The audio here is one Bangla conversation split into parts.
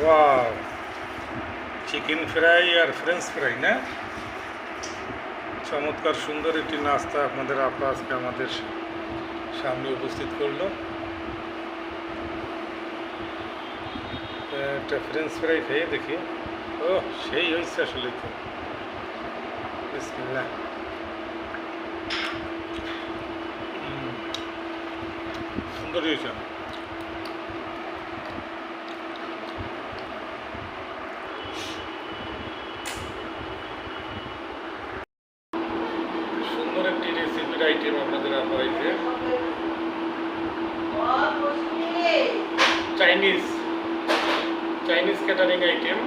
ওয়াও চিকেন ফ্রাই আর ফ্রেঞ্চ ফ্রাই না? চমৎকার সুন্দর একটি নাস্তা আপনাদের আপা আজকে আমাদের সামনে উপস্থিত করল। একটা ফ্রেঞ্চ ফ্রাই খেয়ে দেখি। ও সেই হয়েছে আসলে তো। বিসমিল্লাহ। সুন্দর হয়েছে। সুন্দর একটি রেসিপির আইটেম আপনাদের আপনারাইছে চাইনিজ চাইনিজ ক্যাটারিং আইটেম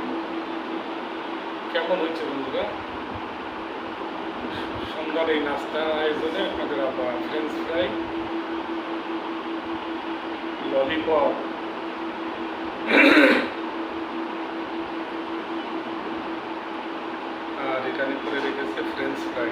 কেমন হয়েছে বন্ধুরা? সন্ধ্যার এই নাস্তা আয়োজনে আপনাদের আবার ফ্রেঞ্চ ফ্রাই ললিপপ আর এখানে করে রেখেছে ফ্রেঞ্চ ফ্রাই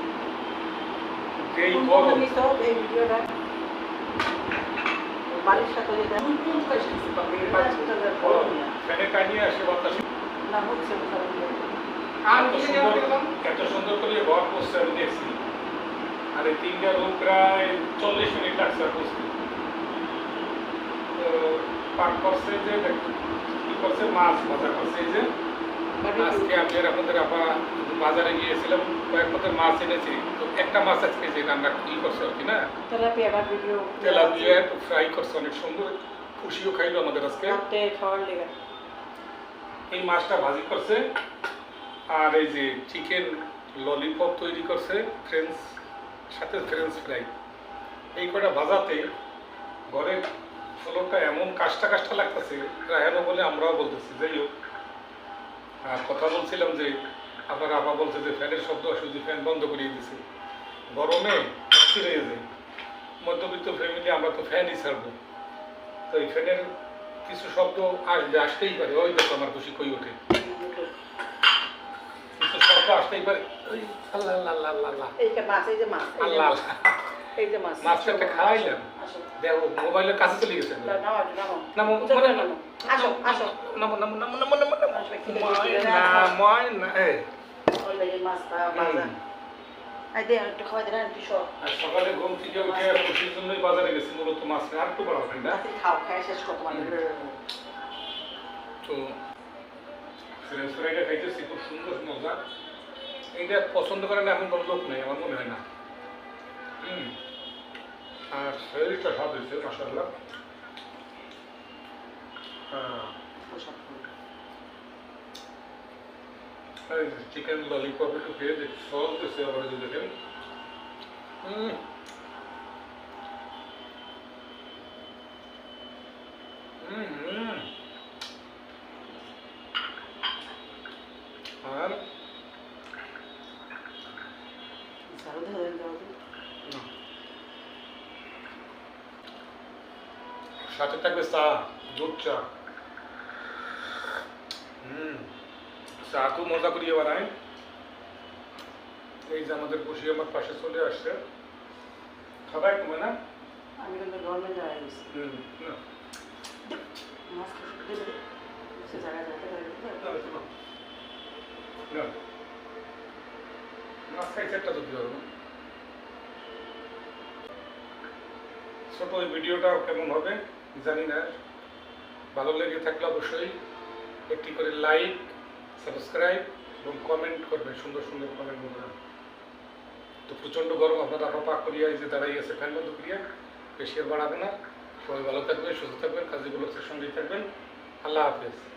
যেই গরম ফ্যানে টানিয়ে আসে বাতাস। এত সুন্দর। এত সুন্দর করে ঘর করছে আমি দেখছি। আর এই তিনটা রুম প্রায় চল্লিশ মিনিট লাগছে তো পাক করছে যে দেখ- কি করছে? মাছ ভাজা করছে এই যে। আজকে আমি আর আপনাদের আপা বাজারে গিয়েছিলাম কয়েক পথের মাছ এনেছি। তো একটা মাছ আজকে যে রান্না কি করছে আর কি না? তেলাপিয়া ফ্রাই করছে অনেক সুন্দর। খুশিও খাইলো আমাদের আজকে। এই মাছটা ভাজি করছে আর এই যে চিকেন ললিপপ তৈরি করছে ফ্রেঞ্চ সাথে ফ্রেঞ্চ ফ্রাই এই কটা ভাজাতে ঘরের ফ্লোরটা এমন কাষ্টা কাষ্টা লাগতেছে রাহেনো বলে আমরাও বলতেছি যাই হোক। কথা বলছিলাম যে আপনার আপা বলছে যে ফ্যানের শব্দ শুধু ফ্যান বন্ধ করিয়ে দিছে। গরমে যায় মধ্যবিত্ত ফ্যামিলি আমরা তো ফ্যানই ছাড়বো। তো এই ফ্যানের কিছু শব্দ আসবে আসতেই পারে। ওই দেখো আমার খুশি কই ওঠে। কিছু শব্দ আসতেই পারে। আল্লাহ আল্লাহ আল্লাহ আল্লাহ। আল্লাহ মাছটা খাওয়াইলাম দেখো মোবাইলের কাছে চলে গেছে। নামো। আসো আসো। নামো নামো নামো নামো নামো নামো এই মাছটা সকালে ঘুম থেকে উঠে খুশির জন্যই বাজারে গেছি মূলত মাছ আর একটু বড় না খাও খাই শেষ করতে পারবে তো খাইতেছি খুব সুন্দর মজা। এইটা পছন্দ করে না এমন কোনো লোক নেই আমার মনে হয় না। হুম। আর শরীরটা স্বাদ হয়েছে মাসাল্লাহ চিকেন ললিপপ একটু খেয়ে দেখছি সহজ দিচ্ছে আবার দেখেন হুম আর ঝাড়ু দিয়ে দেন, ঝাড়ু দিয়ে। সাথে থাকবে চা দুধ চা। হুম চা তো মজা করিয়ে বানায়। এই যে আমাদের বসি আমার পাশে চলে আসছে। খাবার কমে না আমি কিন্তু গরমে গেছি হুম না। মাছ খাইছে একটা তো দিও ছোট ওই ভিডিওটা কেমন হবে? জানি না। ভালো লেগে থাকলে অবশ্যই একটি করে লাইক সাবস্ক্রাইব এবং কমেন্ট করবে সুন্দর সুন্দর কমেন্ট করবে তো প্রচণ্ড গরম আপনারা পাক করিয়া যে দাঁড়াই আছে, ফ্যান বন্ধ করিয়া বেশি বাড়াবে না। সবাই ভালো থাকবেন, সুস্থ থাকবেন কাজীগুলোর সঙ্গেই থাকবেন। আল্লাহ হাফেজ।